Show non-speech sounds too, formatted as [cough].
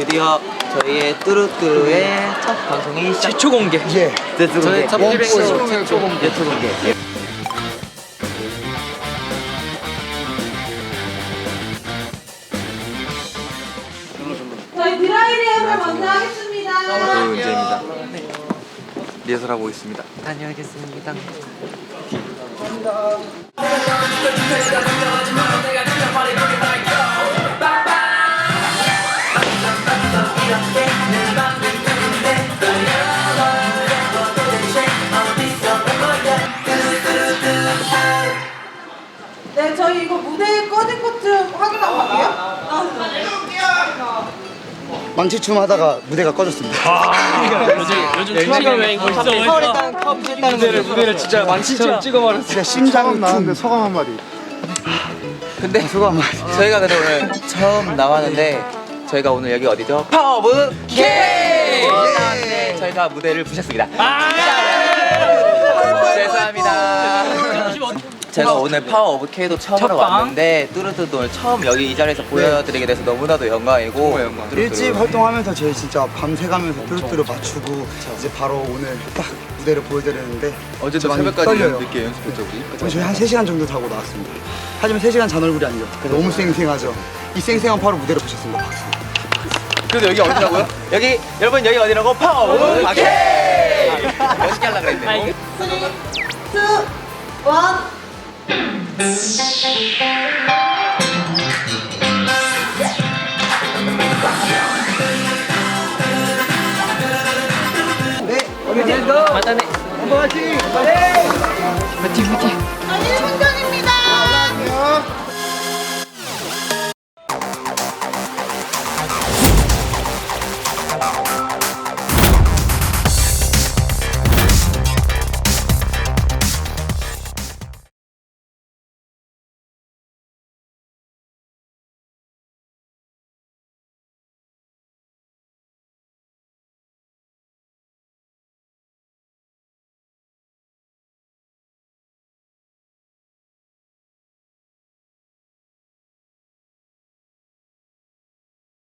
드디어 저희의 뚜루뚜루의 첫 방송이 시작. 최초 공개. 예. 저희 첫 원포 최초 공개. 최초 공개. 저희 드라이레이를 먼저 하겠습니다. 은재입니다. 리허설 하고 있습니다. 다녀오겠습니다. 네, 저희 이거 무대 꺼진 것 좀 확인하고 갈게요. 망치춤 하다가 무대가 꺼졌습니다. 요즘 투하가 왜 이거 있어? 무대를 무대를 진짜 망치처럼 찍어버렸어. 진짜 심장이 나는데 소감 한마디. 근데 [laughs] 소감 한 저희가 근데 오늘 처음 나왔는데 저희가 오늘 여기 어디죠? 파워브 K! 나왔는데 저희가 무대를 부셨습니다. 죄송합니다. 제가 오늘 파워 오브 K도 처음으로 첫 방? 왔는데 뚜루뚜루 오늘 처음 여기 이 자리에서 보여드리게 돼서 너무나도 영광이고 뚜루뚜루. 일집 활동하면서 저희 진짜 밤새가면서 뚜루뚜루 맞추고 이제 바로 오늘 딱 무대를 보여드렸는데 어제도 많이 새벽까지 떨려요. 늦게 연습했죠 우리. 저희 한 3시간 정도 타고 나왔습니다. 하지만 3시간 잔 얼굴이 아니죠. 너무 쌩쌩하죠. 이 쌩쌩한 파로 무대를 보셨습니다. 박수. 그래도 여기 어디라고요? 여기 여러분 여기 어디라고? 파워 오브 K! 멋있게 하려고 그랬는데 3, 2, 1. 맞다네. 화이팅! 파이팅 파이팅. 아, 1분